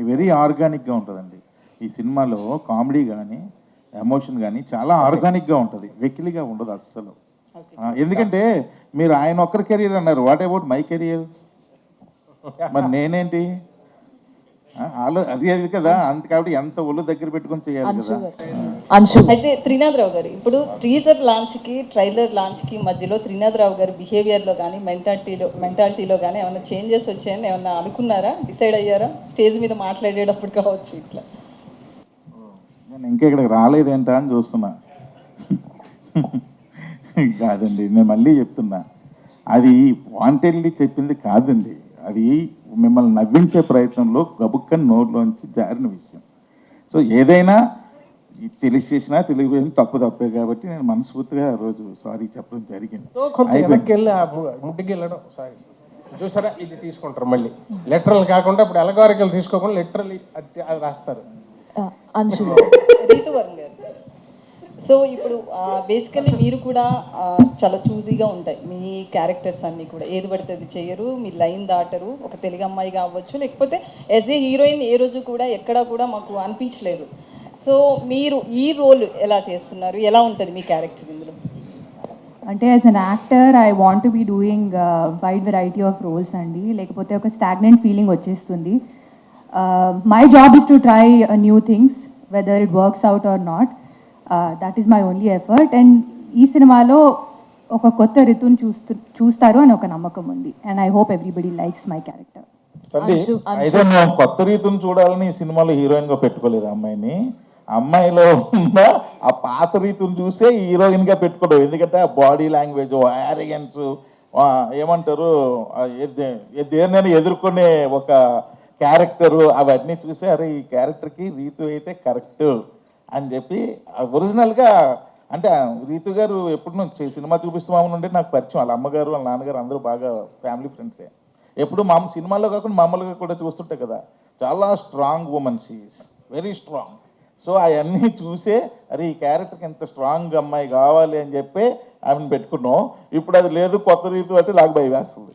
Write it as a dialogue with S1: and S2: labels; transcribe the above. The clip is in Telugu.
S1: ఉంటుందండి వెరీ ఆర్గానిక్గా ఉంటుందండి. ఈ సినిమాలో కామెడీ కానీ ఎమోషన్ కానీ చాలా ఆర్గానిక్గా ఉంటుంది. వెకిలిగా ఉండదు అస్సలు. ఎందుకంటే మీరు ఆయన ఒక్కరి కెరీర్ అన్నారు. వాట్ అబౌట్ మై కెరియర్ మరి నేనేంటి? ఆలో అది అది కదా. అంత కాబట్టి ఎంత ఒళ్ళు దగ్గర పెట్టుకొని చేయాలి కదా.
S2: అంశు.
S3: అయితే త్రినాథరావు గారు ఇప్పుడు టీజర్ లాంచ్కి ట్రైలర్ లాంచ్కి మధ్యలో త్రినాథరావు గారి బిహేవియర్లో కానీ మెంటాలిటీలో మెంటాలిటీలో కానీ ఏమైనా చేంజెస్ వచ్చాయని ఏమన్నా అనుకున్నారా? డిసైడ్ అయ్యారా? స్టేజ్ మీద మాట్లాడేటప్పుడు కావచ్చు ఇట్లా.
S1: నేను ఇంకా ఇక్కడికి రాలేదేంటా అని చూస్తున్నా. కాదండి నేను మళ్ళీ చెప్తున్నా. అది వాంటెడ్లీ చెప్పింది కాదండి. అది మిమ్మల్ని నవ్వించే ప్రయత్నంలో గబుక్కని నోట్లోంచి జారిన విషయం. సో ఏదైనా తెలిసి చేసినా తప్పు తప్పే కాబట్టి నేను మనస్ఫూర్తిగా ఆ రోజు సారీ చెప్పడం జరిగింది.
S4: సో కొంత
S1: అయిపోయింది.
S4: వెనక్కి వెళ్ళి ఆ ము- ముడ్డుకి వెళ్ళడం సారీ. చూసారా? ఇది తీసుకుంటారు మళ్ళీ. లెటరల్ కాకుండా ఇప్పుడు ఎలగారికలు తీసుకోకుండా లిటరల్ అది రాస్తారు.
S2: అంశు
S3: సో ఇప్పుడు బేసికల్లీ మీరు కూడా చాలా చూజీగా ఉంటాయి. మీ క్యారెక్టర్స్ అన్నీ కూడా. ఏది పడితే అది చేయరు. మీ లైన్ దాటరు. ఒక తెలుగు అమ్మాయి కావచ్చు లేకపోతే యాజ్ ఏ హీరోయిన్ ఏ రోజు కూడా ఎక్కడా కూడా మాకు అనిపించలేదు. సో మీరు ఈ రోల్ ఎలా చేస్తున్నారు? ఎలా ఉంటుంది మీ క్యారెక్టర్ ఇందులో?
S5: అంటే as an actor I want be doing wide variety of roles అండి. లేకపోతే ఒక స్టాగ్నెంట్ ఫీలింగ్ వచ్చేస్తుంది. My job is to try new things whether it works out or not that is my only effort and ఈ సినిమాలో ఒక కొత్త రితుని చూస్తూ చూస్తారు అని ఒక నమ్మకం ఉంది. And I hope everybody likes my character.
S1: అయితే మేము కొత్త రీతిని చూడాలని ఈ సినిమాలో హీరోయిన్గా పెట్టుకోలేదు అమ్మాయిని. అమ్మాయిలో ఉన్న ఆ పాత రీతిని చూసే హీరోయిన్గా పెట్టుకోవడం. ఎందుకంటే ఆ బాడీ లాంగ్వేజ్ ఆరిగెన్స్ ఏమంటారు దేన్నైనా ఎదుర్కొనే ఒక క్యారెక్టరు అవన్నీ చూసి అరే ఈ క్యారెక్టర్కి రీతు అయితే కరెక్ట్. అని చెప్పి ఒరిజినల్గా అంటే రీతు గారు ఎప్పుడు నుంచి సినిమా చూపిస్తామని ఉంటే నాకు పరిచయం. వాళ్ళ అమ్మగారు వాళ్ళ నాన్నగారు అందరూ బాగా ఫ్యామిలీ ఫ్రెండ్సే. ఎప్పుడు మామ సినిమాల్లో కాకుండా మామూలుగా కూడా చూస్తుంటే కదా చాలా strong woman she is very strong. So అవన్నీ చూసే అరే ఈ క్యారెక్టర్కి ఎంత స్ట్రాంగ్ అమ్మాయి కావాలి అని చెప్పి ఆమెను పెట్టుకున్నాం. ఇప్పుడు అది లేదు కొత్త రీతి అంటే నాకు భయం వేస్తుంది